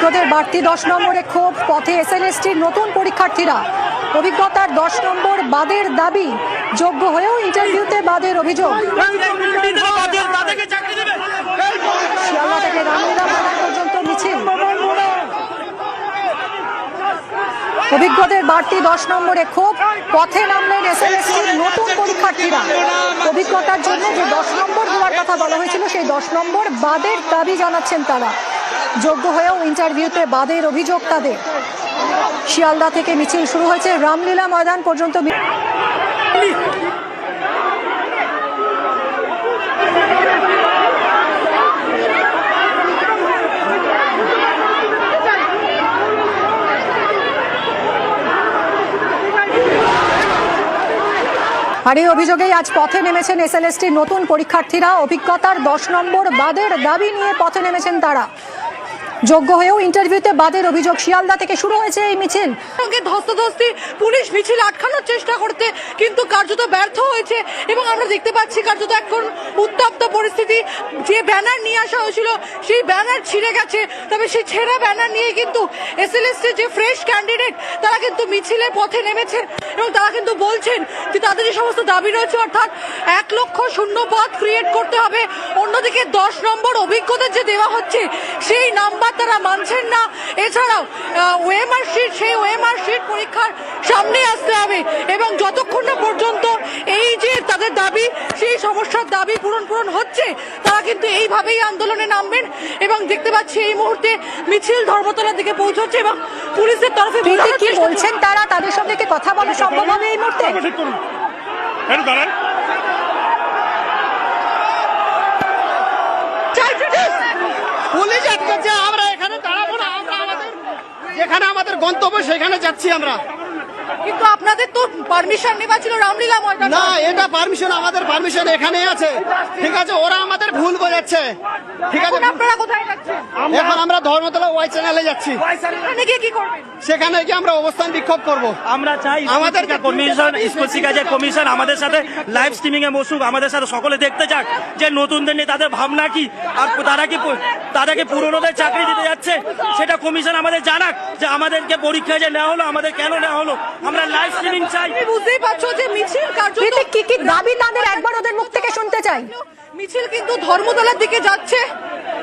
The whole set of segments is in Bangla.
বাড়তি দশ নম্বরে ক্ষোভ পথে এসএলএসটির নতুন পরীক্ষার্থীরা। অভিজ্ঞতার দশ নম্বর বাদের দাবি যোগ্য হয়েও ইন্টারভিউতে বাদের অভিযোগ। শিয়ালদা থেকে রামলীলা ময়দান পর্যন্ত মিছিল। অভিজ্ঞদের বাড়তি দশ নম্বরে ক্ষোভ পথে নামলেন এসএলএসটির নতুন পরীক্ষার্থীরা। অভিজ্ঞতার জন্য যে দশ নম্বর দেওয়ার কথা বলা হয়েছিল সেই দশ নম্বর বাদের দাবি জানাচ্ছেন তারা। যোগ্য হয়েও ইন্টারভিউতে বাদের অভিযোগ তাদের। শিয়ালদা থেকে মিছিল শুরু হয়েছে। রামলীলা ময়দান পর্যন্ত আর এই অভিযোগেই আজ পথে নেমেছেন এসএলএসটির নতুন পরীক্ষার্থীরা। অভিজ্ঞতার দশ নম্বর বাদের দাবি নিয়ে পথে নেমেছেন তারা। যোগ্য হয়েও ইন্টারভিউতে বাদের অভিযোগ। শিয়ালদা থেকে শুরু হয়েছে এই মিছিল। সঙ্গে ধস্তাধস্তি, পুলিশ মিছিল আটকানোর চেষ্টা করতে কিন্তু কার্যত ব্যর্থ হয়েছে এবং আমরা দেখতে পাচ্ছি কার্যত এখন উত্তপ্ত পরিস্থিতি। যে ব্যানার নিয়ে আসা হয়েছিল ব্যানার ছিঁড়ে গেছে, তবে সেই ছেঁড়া ব্যানার নিয়ে কিন্তু এসএলএসটি যে ফ্রেশ ক্যান্ডিডেট তারা কিন্তু মিছিলের পথে নেমেছেন এবং তারা কিন্তু বলছেন যে তাদের যে সমস্ত দাবি রয়েছে, অর্থাৎ এক লক্ষ শূন্য পদ ক্রিয়েট করতে হবে। অন্যদিকে দশ নম্বর অভিজ্ঞতা যে দেওয়া হচ্ছে, সেই নাম্বার তারা মানছেন না। এছাড়াও ওএমআর শিট সেই ওএমআর শিট পরীক্ষার সামনে আসতে হবে এবং যতক্ষণ না পর্যন্ত এই যে তাদের দাবি সমস্যার দাবি পূরণ পূরণ হচ্ছে তারা কিন্তু এইভাবেই আন্দোলনে নামবেন এবং দেখতে পাচ্ছি এই মুহূর্তে মিছিল ধর্মতলার দিকে পৌঁছচ্ছে এবং পুলিশের তরফে কি বলছেন তারা? তাদের সঙ্গে কি কথা বলা সম্ভব হবে এই মুহূর্তে? দাঁড়ান পুলিশ আমরা এখানে দাঁড়াবো না আমরা আমাদের যেখানে আমাদের গন্তব্য সেখানে যাচ্ছি আমরা। কিন্তু পারমিশন নেওয়া ছিল রামলীলা ময়দান। না, এটা পারমিশন আমাদের পারমিশন এখানে আছে। ঠিক আছে, ওরা আমাদের ভুল বোঝাচ্ছে ঠিক আছে। এখন আপনারা কোথায় যাচ্ছেন? এখন আমরা ধর্মতলা ওয়াই চ্যানেলে যাচ্ছি। সেখানে গিয়ে কি করবেন? সেখানে গিয়ে আমরা অবস্থান বিক্ষোভ করব। আমরা চাই আমাদের কমিশন স্কুল শিক্ষা কমিশন আমাদের সাথে লাইভ স্ট্রিমিং এ বসুক আমাদের সাথে সকলে দেখতে যাক যে নতুনদের নিয়ে তাদের ভাবনা কি আর তারা কি তাদেরকে পুরনোদের চাকরি দিতে যাচ্ছে? সেটা কমিশন আমাদের জানাক যে আমাদেরকে পরীক্ষা যে নেওয়া হলো আমাদের কেন নেওয়া হলো। আমরা লাইভ স্ট্রিমিং চাই। তুমি বুঝতেই পারছ যে মিছিল কার্যত প্রীতি কি কি দাবি তাদের একবার ওদের মুখ চাই। মিছিল কিন্তু ধর্মতলার দিকে যাচ্ছে।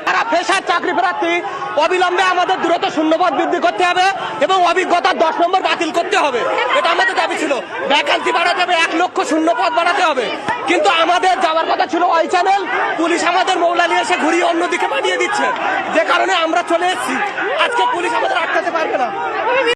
যারা পেশার চাকরি প্রার্থী, অবিলম্বে আমাদের দ্রুত শূন্যপদ বৃদ্ধি করতে হবে এবং অভিজ্ঞতার দশ নম্বর বাতিল করতে হবে। এটা আমাদের দাবি ছিল। ভ্যাকান্সি বাড়াতে হবে, এক লক্ষ শূন্য পদ বাড়াতে হবে। কিন্তু আমাদের যাওয়ার কথা ছিল ওই চ্যানেল। পুলিশ আমাদের মৌলালি এসে ঘুরিয়ে অন্যদিকে পাঠিয়ে দিচ্ছে। যে কারণে আমরা চলে এসেছি। আজকে পুলিশ আমাদের আটকাতে পারবে না।